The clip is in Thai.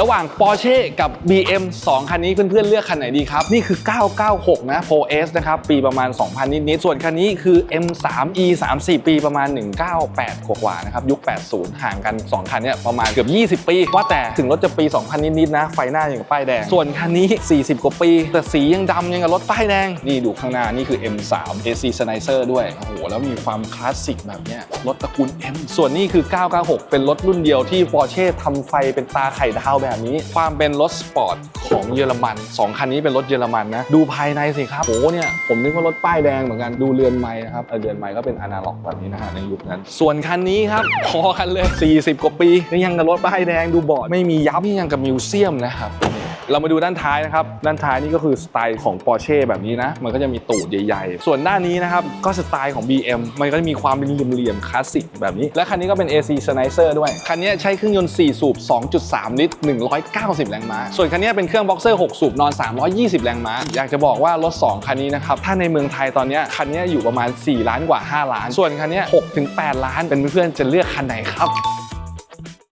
ระหว่าง Porsche กับ BM 2 คันนี้เพื่อนๆเลือกคันไหนดีครับ นี่คือ 996 นะ Pro S นะครับ ปีประมาณ 2,000 นิดๆ ส่วนคันนี้คือ M3 E 3 4ปีประมาณ 198 กว่าๆนะครับ ยุค 80 ห่างกัน 2 คันเนี่ยประมาณเกือบ 20 ปี ว่าแต่ถึงรถจะปี 2,000 นิดๆ นะ ไฟหน้าอย่างกับป้ายแดง ส่วนคันนี้ 40 กว่าปี แต่สียังดำยังกับรถป้ายแดง นี่ดูข้างหน้า นี่คือ M3 AC s n i z e r ด้วย โอ้โห แล้วมีความคลาสสิกแบบเนี้ย รถตระกูล M ส่วนนี้คือ 996 เป็นรถรุ่นเดียวที่ Porsche ทำไฟเป็นตาไข่ดาวแบบนี้ ความเป็นรถสปอร์ตของเยอรมัน2คันนี้เป็นรถเยอรมันนะ ดูภายในสิครับโอ้เนี่ยผมนึกว่ารถป้ายแดงเหมือนกันดูเรือนไม้นะครับเออเรือนไม้ก็เป็นอนาล็อกแบบนี้นะฮะในยุคนั้น ส่วนคันนี้ครับพอกันเลย 40 กว่าปีก็ยังกับรถป้ายแดงดูบอดไม่มียับยังกับมิวเซียมนะครับ เรามาดูด้านท้ายนะครับ ด้านท้ายนี่ก็คือสไตล์ของ Porsche แบบนี้นะ มันก็จะมีตูดใหญ่ๆ ส่วนด้านนี้นะครับ ก็สไตล์ของ BM มันก็จะมีความเป็นเหลี่ยมๆคลาสสิกแบบนี้ และคันนี้ก็เป็น AC s n i z e r ด้วย คันนี้ใช้เครื่องยนต์ 4 สูบ 2.3 ลิตร 190 แรงม้า ส่วนคันนี้เป็นเครื่องบ็อกเซอร์ 6 สูบนอน 320 แรงม้า อยากจะบอกว่ารถ 2 คันนี้นะครับ ถ้าในเมืองไทยตอนนี้คันนี้อยู่ประมาณ 4 ล้านกว่า 5 ล้าน ส่วนคันนี้6-8 ล้าน เป็นเพื่อนๆจะเลือกคันไหนครับ